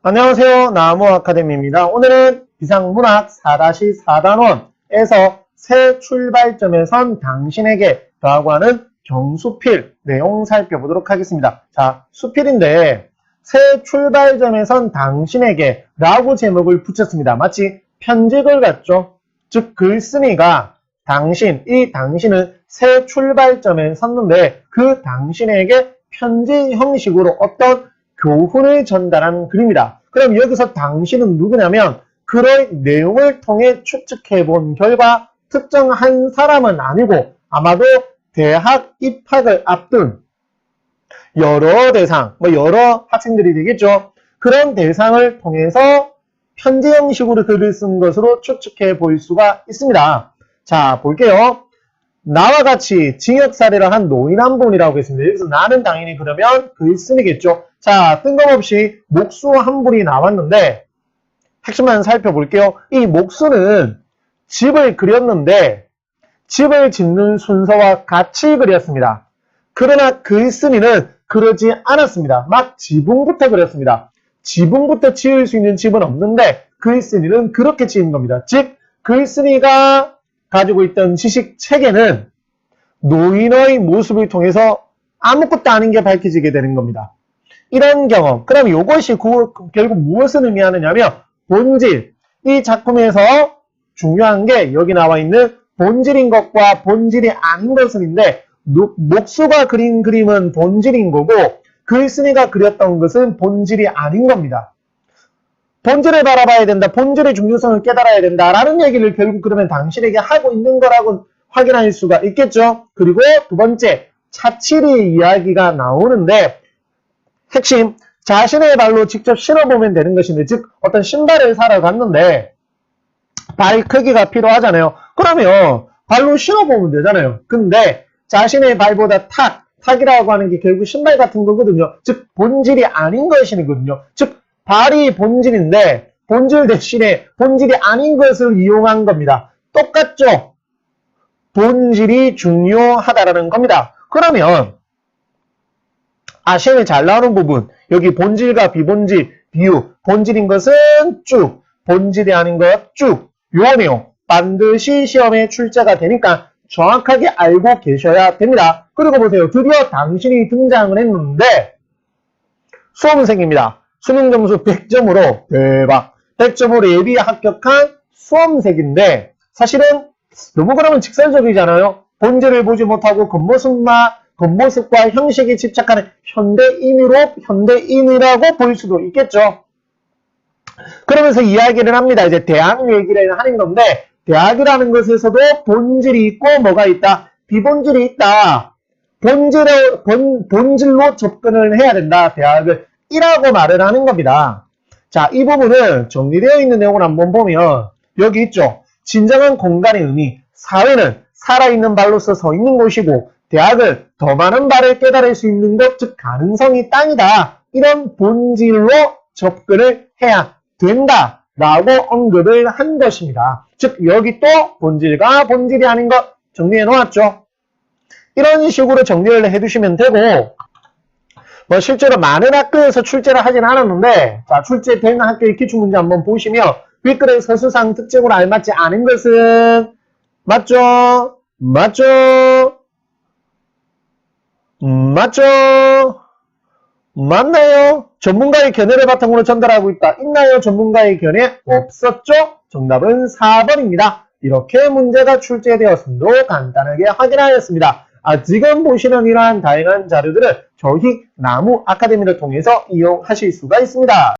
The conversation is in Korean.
안녕하세요. 나무 아카데미입니다. 오늘은 비상문학 4-4단원에서 새 출발점에 선 당신에게 라고 하는 경수필 내용 살펴보도록 하겠습니다. 자, 수필인데 새 출발점에 선 당신에게 라고 제목을 붙였습니다. 마치 편지글 같죠? 즉 글쓴이가 당신, 이 당신은 새 출발점에 섰는데 그 당신에게 편지 형식으로 어떤 교훈을 전달한 글입니다. 그럼 여기서 당신은 누구냐면 글의 내용을 통해 추측해 본 결과 특정 한 사람은 아니고 아마도 대학 입학을 앞둔 여러 대상, 뭐 여러 학생들이 되겠죠. 그런 대상을 통해서 편지 형식으로 글을 쓴 것으로 추측해 볼 수가 있습니다. 자, 볼게요. 나와 같이 징역 사례를 한 노인 한 분이라고 했습니다. 여기서 나는 당연히 그러면 글쓴이겠죠. 자, 뜬금없이 목수 한 분이 나왔는데 핵심만 살펴볼게요. 이 목수는 집을 그렸는데 집을 짓는 순서와 같이 그렸습니다. 그러나 글쓴이는 그러지 않았습니다. 막 지붕부터 그렸습니다. 지붕부터 지을 수 있는 집은 없는데 글쓴이는 그렇게 지은 겁니다. 즉 글쓴이가 가지고 있던 지식 체계는 노인의 모습을 통해서 아무것도 아닌 게 밝혀지게 되는 겁니다. 이런 경험. 그럼 이것이 구- 결국 무엇을 의미하느냐면 본질. 이 작품에서 중요한 게 여기 나와 있는 본질인 것과 본질이 아닌 것은인데 노- 목수가 그린 그림은 본질인 거고 글쓴이가 그렸던 것은 본질이 아닌 겁니다. 본질을 바라봐야 된다. 본질의 중요성을 깨달아야 된다라는 얘기를 결국 그러면 당신에게 하고 있는 거라고 확인할 수가 있겠죠. 그리고 두 번째 차치리 이야기가 나오는데 핵심 자신의 발로 직접 신어보면 되는 것인데 즉 어떤 신발을 사러 갔는데 발 크기가 필요하잖아요. 그러면 발로 신어보면 되잖아요. 근데 자신의 발보다 탁, 탁이라고 하는 게 결국 신발 같은 거거든요. 즉 본질이 아닌 것이거든요. 즉 발이 본질인데 본질 대신에 본질이 아닌 것을 이용한 겁니다. 똑같죠? 본질이 중요하다라는 겁니다. 그러면 아 시험에 잘 나오는 부분. 여기 본질과 비본질 비유. 본질인 것은 쭉. 본질이 아닌 것 쭉. 요네요 반드시 시험에 출제가 되니까 정확하게 알고 계셔야 됩니다. 그리고 보세요. 드디어 당신이 등장을 했는데 수험생입니다. 수능 점수 100점으로 대박. 100점으로 예비 합격한 수험생인데 사실은 너무 그러면 직설적이잖아요. 본질을 보지 못하고 겉모습만 겉모습과 형식에 집착하는 현대인으로 현대인이라고 볼 수도 있겠죠. 그러면서 이야기를 합니다. 이제 대학 얘기를 하는 건데 대학이라는 것에서도 본질이 있고 뭐가 있다? 비본질이 있다. 본질에 본, 본질로 접근을 해야 된다. 대학을 이라고 말을 하는 겁니다. 자, 이 부분을 정리되어 있는 내용을 한번 보면 여기 있죠. 진정한 공간의 의미. 사회는 살아있는 발로서 서 있는 곳이고 대학은 더 많은 바를 깨달을 수 있는 것, 즉 가능성이 땅이다. 이런 본질로 접근을 해야 된다 라고 언급을 한 것입니다. 즉 여기 또 본질과 본질이 아닌 것 정리해 놓았죠. 이런 식으로 정리를 해두시면 되고 뭐 실제로 많은 학교에서 출제를 하진 않았는데 자 출제된 학교의 기출문제 한번 보시면 윗글의 서수상 특징으로 알맞지 않은 것은 맞죠? 맞죠? 음, 맞죠? 맞나요? 전문가의 견해를 바탕으로 전달하고 있다. 있나요? 전문가의 견해? 없었죠? 정답은 4번입니다. 이렇게 문제가 출제되었음도 간단하게 확인하였습니다. 아, 지금 보시는 이러한 다양한 자료들은 저희 나무 아카데미를 통해서 이용하실 수가 있습니다.